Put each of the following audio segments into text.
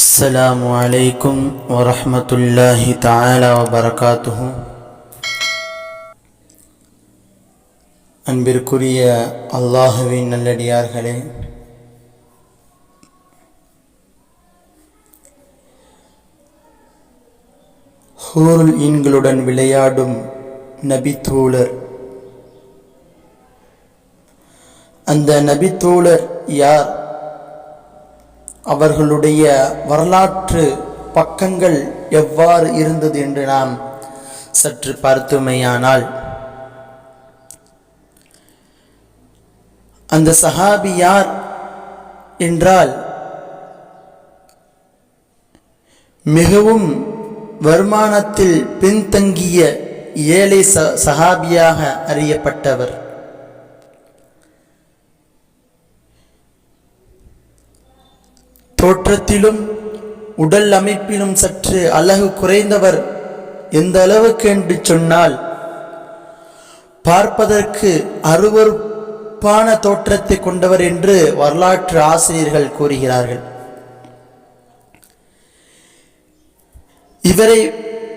السلام عليكم ورحمة الله تعالى وبركاته அன்பிற்குரிய அல்லாஹுவின் நல்லடியார்களே ஹூருல் ஈன்களுடன் விளையாடும் நபித்தோழர் அந்த நபித்தோழர் யார் அவர்களுடைய வரலாற்று பக்கங்கள் எவ்வாறு இருந்தது என்று நாம் சற்று பார்த்துமையானால் அந்த சஹாபி யார் என்றால் மிகவும் வருமானத்தில் பின்தங்கிய ஏழை ச சஹாபியாக அறியப்பட்டவர். தோற்றத்திலும் உடல் அமைப்பிலும் சற்று அழகு குறைந்தவர் எந்த அளவுக்கு என்று சொன்னால் பார்ப்பதற்கு அருவருப்பான தோற்றத்தை கொண்டவர் என்று வரலாற்று ஆசிரியர்கள் கூறுகிறார்கள். இவரை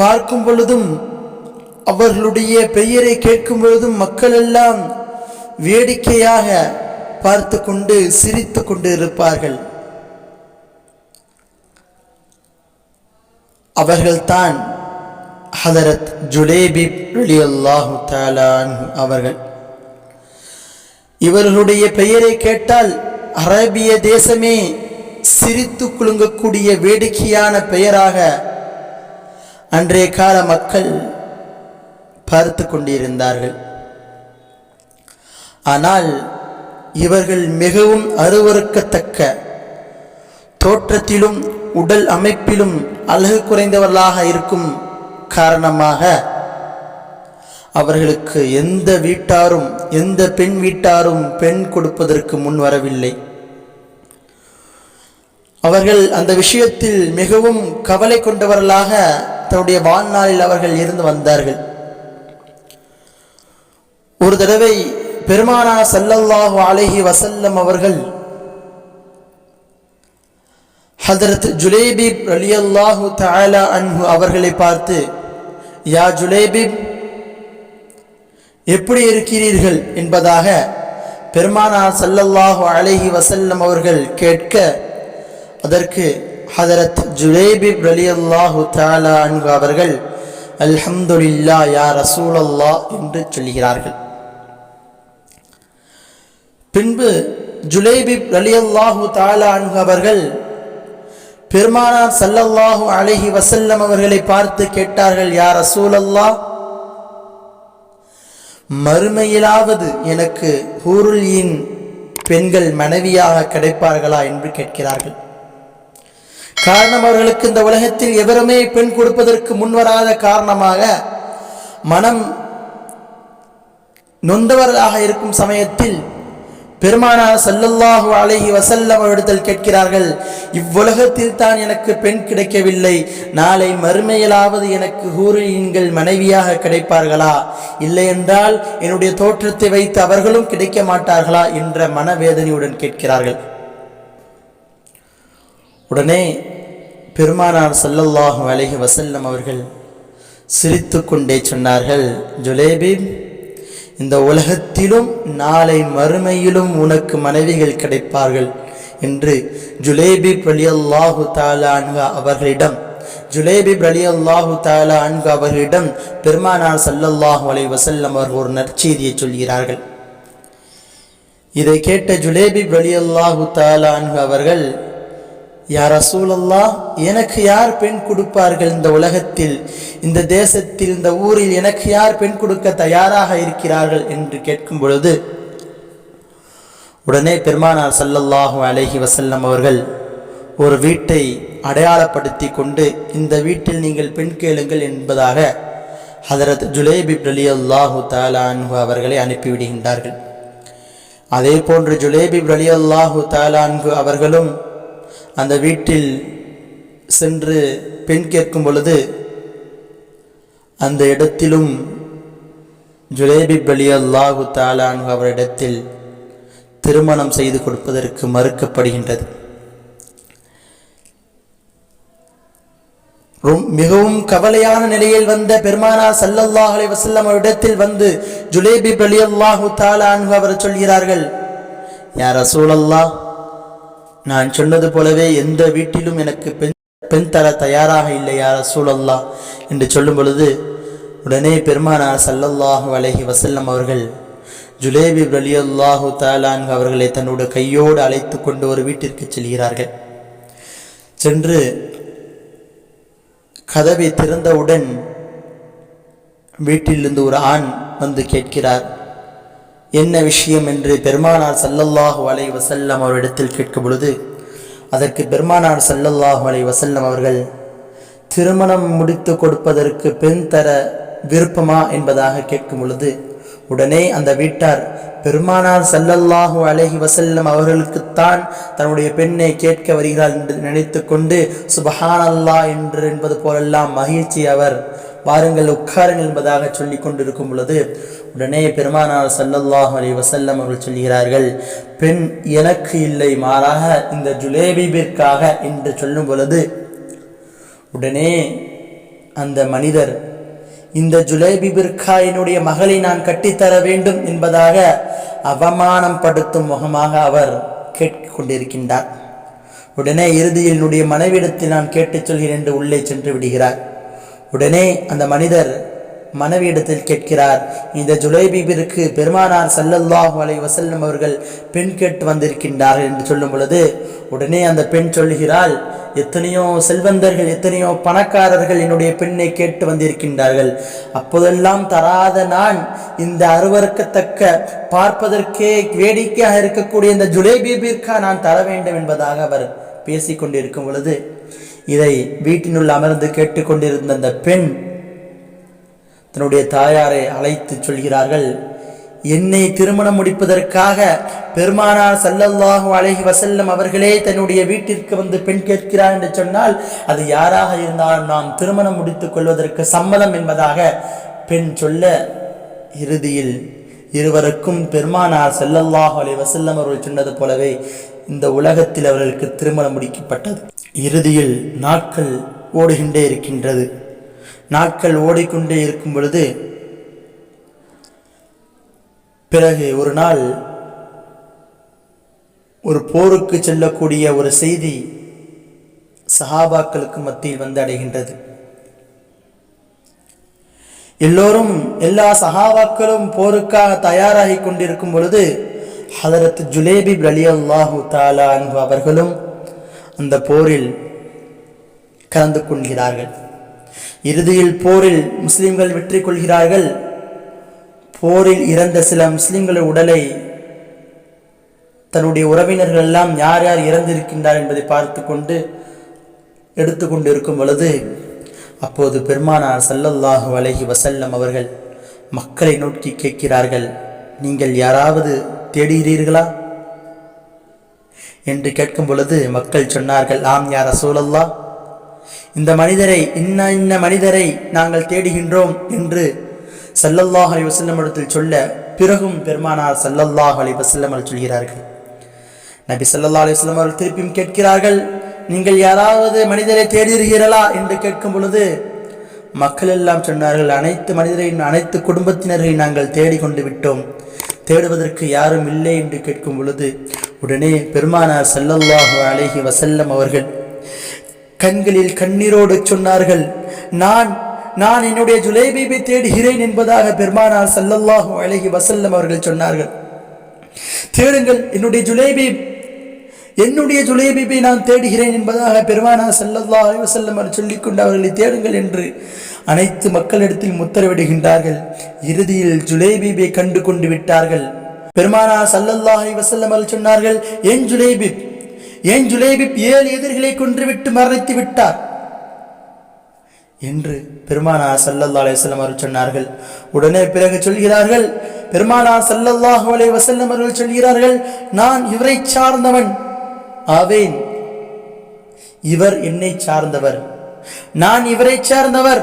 பார்க்கும் பொழுதும் அவர்களுடைய பெயரை கேட்கும் பொழுதும் மக்கள் எல்லாம் வேடிக்கையாக பார்த்து கொண்டு சிரித்து கொண்டு இருப்பார்கள். அவர்கள்தான் ஹதரத் ஜுலேபி அல்லாஹு தாலான் அவர்கள். இவர்களுடைய பெயரை கேட்டால் அரேபிய தேசமே சிரித்து குலுங்கக்கூடிய வேடிக்கையான பெயராக அன்றைய கால மக்கள் பார்த்து கொண்டிருந்தார்கள். ஆனால் இவர்கள் மிகவும் அருவறுக்கத்தக்க தோற்றத்திலும் உடல் அமைப்பிலும் அழகு குறைந்தவர்களாக இருக்கும் காரணமாக அவர்களுக்கு எந்த வீட்டாரும் எந்த பெண் வீட்டாரும் பெண் கொடுப்பதற்கு முன் வரவில்லை. அவர்கள் அந்த விஷயத்தில் மிகவும் கவலை கொண்டவர்களாக தன்னுடைய வாழ்நாளில் அவர்கள் இருந்து வந்தார்கள். ஒரு தடவை பெருமானா சல்லல்லாஹு அழகி வசல்லம் அவர்கள் ஹதரத் ஜுலேபிப் ரலியல்லாஹு தாலா அன்ஹு அவர்களை பார்த்து யா ஜுலேபிப் எப்படி இருக்கிறீர்கள்? என்பதாக பெருமானா சல்லல்லாஹு அலஹி வசல்லம் அவர்கள் கேட்க அதற்கு ஹதரத் ஜுலேபிப் ரலியல்லாஹு தாலா அன்பு அவர்கள் அல்ஹம்துல்லா யா ரசூலல்லா என்று சொல்கிறார்கள். பின்பு ஜுலேபிப் ரலியல்லாஹு தாலா அன்பு அவர்கள் பெருமானார் சல்லல்லாஹு அழகி வசல்லம் அவர்களை பார்த்து கேட்டார்கள் யார் அசூலல்லா மறுமையிலாவது எனக்கு ஹூருலியின் பெண்கள் மனைவியாக கிடைப்பார்களா? என்று கேட்கிறார்கள். காரணம் அவர்களுக்கு இந்த உலகத்தில் எவருமே பெண் கொடுப்பதற்கு முன்வராத காரணமாக மனம் நொந்தவர்களாக இருக்கும் சமயத்தில் பெருமானார் சல்லல்லாஹு அலஹி வசல்லம் அவரிடத்தில் கேட்கிறார்கள் இவ்வுலகத்தில் தான் எனக்கு பெண் கிடைக்கவில்லை. நாளை மறுமையிலாவது எனக்கு ஹூரியன்கள் மனைவியாக கிடைப்பார்களா? இல்லை என்றால் என்னுடைய தோற்றத்தை வைத்து அவர்களும் கிடைக்க மாட்டார்களா? என்ற மனவேதனையுடன் கேட்கிறார்கள். உடனே பெருமானார் சல்லல்லாஹு அலஹி வசல்லம் அவர்கள் சிரித்து கொண்டே சொன்னார்கள் ஜுலேபி இந்த உலகத்திலும் நாளை மறுமையிலும் உனக்கு மனைவிகள் கிடைப்பார்கள் என்று ஜுலேபி பிரலியல்லாஹு தாலா அன்ஹா அவர்களிடம் ஜுலேபி பிரலியல்லாஹு தாலா அன்ஹு அவர்களிடம் பெருமானார் சல்லல்லாஹு அலை வசல்லம் அவர்கள் ஒரு நற்செய்தியை சொல்கிறார்கள். இதை கேட்ட ஜுலேபி பிரலியல்லாஹு தாலா அன்ஹு அவர்கள் யார் ரசூலல்லா எனக்கு யார் பெண் கொடுப்பார்கள் இந்த உலகத்தில்? இந்த தேசத்தில் இந்த ஊரில் எனக்கு யார் பெண் கொடுக்க தயாராக இருக்கிறார்கள் என்று கேட்கும் பொழுது உடனே பெருமானார் சல்லல்லாஹு அலஹி வசல்லம் அவர்கள் ஒரு வீட்டை அடையாளப்படுத்தி கொண்டு இந்த வீட்டில் நீங்கள் பெண் கேளுங்கள் என்பதாக ஹதரத் ஜுலேபிப் அலி அல்லாஹு தாலான்ஹு அவர்களை அனுப்பிவிடுகின்றார்கள் அதே போன்று ஜுலேபிப் அலி அல்லாஹு தாலான்ஹு அவர்களும் அந்த வீட்டில் சென்று பெண் கேட்கும் பொழுது அந்த இடத்திலும் ஜுலேபி பலி அல்லாஹு தாலான் அவரிடத்தில் திருமணம் செய்து கொடுப்பதற்கு மறுக்கப்படுகின்றது. மிகவும் கவலையான நிலையில் வந்த பெருமானார் சல்லல்லாஹ் அலைஹி வஸல்லம் அவரிடத்தில் வந்து ஜுலேபி பலி அல்லாஹு தாலான் அவர் சொல்கிறார்கள் யா ரசூலல்லாஹ் நான் சொன்னது போலவே எந்த வீட்டிலும் எனக்கு பெண் பெண் தர தயாராக இல்லை யா என்று சொல்லும் பொழுது உடனே பெருமானார் சல்லல்லாஹு அலஹி வசல்லம் அவர்கள் ஜுலேபி ரலியல்லாஹு தாலான் அவர்களை தன்னோட கையோடு அழைத்து கொண்டு ஒரு வீட்டிற்கு செல்கிறார்கள். சென்று கதவை திறந்தவுடன் வீட்டிலிருந்து ஒரு ஆண் வந்து கேட்கிறார். என்ன விஷயம் என்று பெருமானார் சல்லல்லாஹு அலை வசல்லம் அவரிடத்தில் கேட்கும் பொழுது அதற்கு பெருமானார் சல்லல்லாஹு அலை வசல்லம் அவர்கள் திருமணம் முடித்து கொடுப்பதற்கு பெண் தர விருப்பமா என்பதாக கேட்கும் பொழுது உடனே அந்த வீட்டார் பெருமானார் சல்லல்லாஹு அலஹி வசல்லம் அவர்களுக்குத்தான் தன்னுடைய பெண்ணை கேட்க வருகிறார் என்று நினைத்து கொண்டு சுபஹானல்லாஹ் என்று என்பது போலெல்லாம் மகிழ்ச்சி அவர் வாருங்கள் உட்காருங்கள் என்பதாக சொல்லி கொண்டிருக்கும் பொழுது உடனே பெருமானார் சல்லல்லாஹ் அலி வசல்லம் அவர்கள் சொல்கிறார்கள் பெண் எனக்கு இல்லை மாறாக இந்த ஜுலேபிபிற்காக என்று சொல்லும் பொழுது உடனே அந்த மனிதர் இந்த ஜுலேபிபிற்கா என்னுடைய மகளை நான் கட்டித்தர வேண்டும் என்பதாக அவமானம் படுத்தும் முகமாக அவர் கேட்டுக்கொண்டிருக்கின்றார். உடனே இறுதியில் என்னுடைய மனைவிடத்தில் நான் கேட்டுச் சொல்கிறேன் என்று உள்ளே சென்று விடுகிறார். உடனே அந்த மனிதர் மனைவியிடத்தில் கேட்கிறார். இந்த ஜுலைபீபிற்கு பெருமானார் சல்லல்லாஹு அலை வசல்லம் அவர்கள் பெண் கேட்டு வந்திருக்கின்றார்கள் என்று சொல்லும் பொழுது உடனே அந்த பெண் சொல்கிறாள் எத்தனையோ செல்வந்தர்கள் எத்தனையோ பணக்காரர்கள் என்னுடைய பெண்ணை கேட்டு வந்திருக்கின்றார்கள். அப்போதெல்லாம் தராத நான் இந்த அருவருக்கத்தக்க பார்ப்பதற்கே வேடிக்கையாக இருக்கக்கூடிய இந்த ஜுலைபீபிற்கா நான் தர வேண்டும் என்பதாக அவர் பேசிக்கொண்டிருக்கும் பொழுது இதை வீட்டினுள் அமர்ந்து கேட்டுக்கொண்டிருந்த அந்த பெண் தன்னுடைய தாயாரை அழைத்து சொல்கிறார்கள் என்னை திருமணம் முடிப்பதற்காக பெருமானார் சல்லல்லாஹு அலைஹி வசல்லம் அவர்களே தன்னுடைய வீட்டிற்கு வந்து பெண் கேட்கிறார் என்று சொன்னால் அது யாராக இருந்தாலும் நாம் திருமணம் முடித்துக் கொள்வதற்கு சம்மதம் என்பதாக பெண் சொல்ல இறுதியில் இருவருக்கும் பெருமானார் செல்லல்லாஹு அலை வசல்லம் அவர்கள் சொன்னது போலவே இந்த உலகத்தில் அவர்களுக்கு திருமணம் முடிக்கப்பட்டது. இறுதியில் நாட்கள் ஓடுகின்றே இருக்கின்றது. நாட்கள் ஓடிக்கொண்டே இருக்கும் பொழுது பிறகு ஒரு நாள் ஒரு போருக்கு செல்லக்கூடிய ஒரு செய்தி சஹாபாக்களுக்கு மத்தியில் வந்து அடைகின்றது. எல்லோரும் எல்லா சஹாபாக்களும் போருக்காக தயாராகி கொண்டிருக்கும் பொழுது ஹதரத் ஜுலேபி அலி அல்லாஹு தாலா அன்பு அவர்களும் அந்த போரில் கலந்து கொள்கிறார்கள். இறுதியில் போரில் முஸ்லிம்கள் வெற்றி கொள்கிறார்கள். போரில் இறந்த சில முஸ்லிம்களின் உடலை தன்னுடைய உறவினர்கள் எல்லாம் யார் யார் இறந்திருக்கின்றார் என்பதை பார்த்து கொண்டு எடுத்துக்கொண்டு இருக்கும் பொழுது அப்போது பெருமானார் சல்லல்லாஹு அலஹி வசல்லம் அவர்கள் மக்களை நோக்கி கேட்கிறார்கள் நீங்கள் யாராவது தேடுகிறீர்களா? என்று கேட்கும் பொழுது மக்கள் சொன்னார்கள் ஆம் யார் ரசூலல்லா இந்த மனிதரை இன்ன இன்ன மனிதரை நாங்கள் தேடுகின்றோம் என்று சல்லல்லாஹ் அலி வசல்லம் இடத்தில் சொல்ல பிறகும் பெருமானார் சல்லல்லாஹ் அலி வசல்லம் சொல்கிறார்கள். நபி ஸல்லல்லாஹு அலி வஸல்லம் அவர்கள் திருப்பியும் கேட்கிறார்கள் நீங்கள் யாராவது மனிதரை தேடுகிறீர்களா? என்று கேட்கும் பொழுது மக்கள் எல்லாம் சொன்னார்கள் அனைத்து மனிதரையும் அனைத்து குடும்பத்தினரை நாங்கள் தேடிக்கொண்டு விட்டோம். தேடுவதற்கு யாரும் இல்லை என்று கேட்கும் பொழுது உடனே பெருமானார் ஸல்லல்லாஹு அழகி வசல்லம் அவர்கள் கண்களில் கண்ணீரோடு சொன்னார்கள் நான் நான் என்னுடைய ஜுலைபீபை தேடுகிறேன் என்பதாக பெருமானார் சல்லல்லாஹு அழகி வசல்லம் அவர்கள் சொன்னார்கள். தேடுங்கள் என்னுடைய ஜுலைபீப் என்னுடைய ஜுலைபீபை நான் தேடுகிறேன் என்பதாக பெருமானார் சல்லல்லாஹ் அலைஹி வஸல்லம் அவர் சொல்லிக்கொண்டு அவர்களை தேடுங்கள் என்று அனைத்து மக்களிடத்தில் முத்தரவிடுகின்றார்கள். இறுதியில் ஜுலைபீபை கண்டு கொண்டு விட்டார்கள். பெருமானார் ஸல்லல்லாஹு அலைஹி வஸல்லம் சொன்னார்கள் என் ஜுலைபீப் ஏன் ஜுலேபிப் ஏழு எதிரிகளை கொன்றுவிட்டு மரணித்து விட்டார்? என்று பெருமானார் சல்லல்லா அலையம் அவர்கள் சொன்னார்கள். உடனே பிறகு சொல்கிறார்கள் பெருமானார் சல்லல்லாஹு அலைஹி வசல்லம் அவர்கள் சொல்கிறார்கள் நான் இவரை சார்ந்தவன். ஆவேன் இவர் என்னை சார்ந்தவர். நான் இவரை சார்ந்தவர்.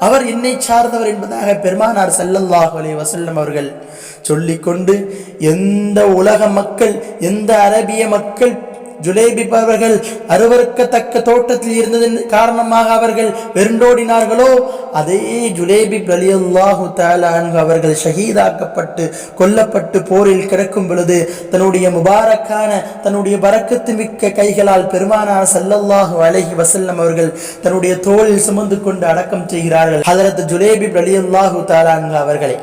அவர் என்னை சார்ந்தவர் என்பதாக பெருமானார் ஸல்லல்லாஹு அலைஹி வசல்லம் அவர்கள் சொல்லிக்கொண்டு எந்த உலக மக்கள் எந்த அரபிய மக்கள் ஜுலேபிப் அவர்கள் அருவருக்கத்தக்க தோட்டத்தில் இருந்ததன் காரணமாக அவர்கள் வெருண்டோடினார்களோ அதே ஜுலேபிப் ரலியல்லாஹு தஆலா அவர்கள் ஷஹீதாக்கப்பட்டு கொல்லப்பட்டு போரில் கிடக்கும் பொழுது தன்னுடைய முபாரக்கான தன்னுடைய பறக்கத்து மிக்க கைகளால் பெருமானார் சல்லல்லாஹு அலஹி வசல்லம் அவர்கள் தன்னுடைய தோளில் சுமந்து கொண்டு அடக்கம் செய்கிறார்கள். ஹதரத் ஜுலேபிப் ரலியல்லாஹு தஆலா அன்ஹு அவர்களை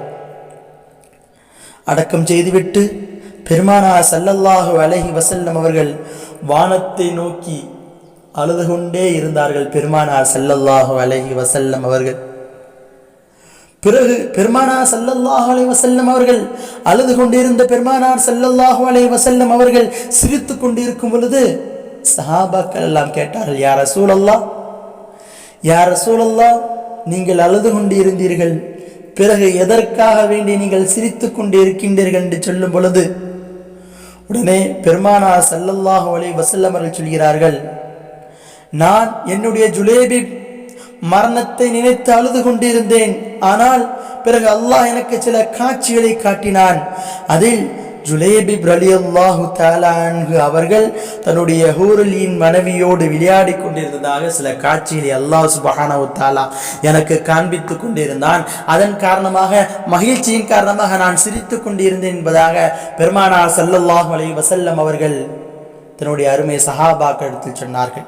அடக்கம் செய்துவிட்டு பெருமானார் சல்லல்லாஹு அலஹி வசல்லம் அவர்கள் வானத்தை நோக்கி அழுது கொண்டே இருந்தார்கள் பெருமானார் சல்லல்லாஹு அலஹி வசல்லம் அவர்கள். பிறகு பெருமானார் சல்லல்லாஹு அலை வசல்லம் அவர்கள் அழுது கொண்டிருந்த பெருமானார் சல்லல்லாஹு அலை வசல்லம் அவர்கள் சிரித்து கொண்டிருக்கும் பொழுது சஹாபாக்கள் எல்லாம் கேட்டார்கள் யார சூழல்லா யார சூழல்லா நீங்கள் அழுது கொண்டிருந்தீர்கள் பிறகு எதற்காக வேண்டி நீங்கள் சிரித்து கொண்டு இருக்கின்றீர்கள் என்று சொல்லும் பொழுது உடனே பெருமானா சல்லல்லாஹு அலைஹி வஸல்லம் அவர்கள் சொல்கிறார்கள் நான் என்னுடைய ஜுலேபி மரணத்தை நினைத்து அழுது கொண்டிருந்தேன். ஆனால் பிறகு அல்லாஹ் எனக்கு சில காட்சிகளை காட்டினான். அதில் ஜுலேபி பிரலியல்லாஹு தாலான்கு அவர்கள் தன்னுடைய ஹூருலியின் மனைவியோடு விளையாடி கொண்டிருந்ததாக சில காட்சியில் அல்லாஹ் சுபஹானவு தாலா எனக்கு காண்பித்து கொண்டிருந்தான். அதன் காரணமாக மகிழ்ச்சியின் காரணமாக நான் சிரித்து கொண்டிருந்தேன் என்பதாக பெருமானார் சல்லல்லாஹு அலி வசல்லம் அவர்கள் தன்னுடைய அருமை சஹாபாக்கள் சொன்னார்கள்.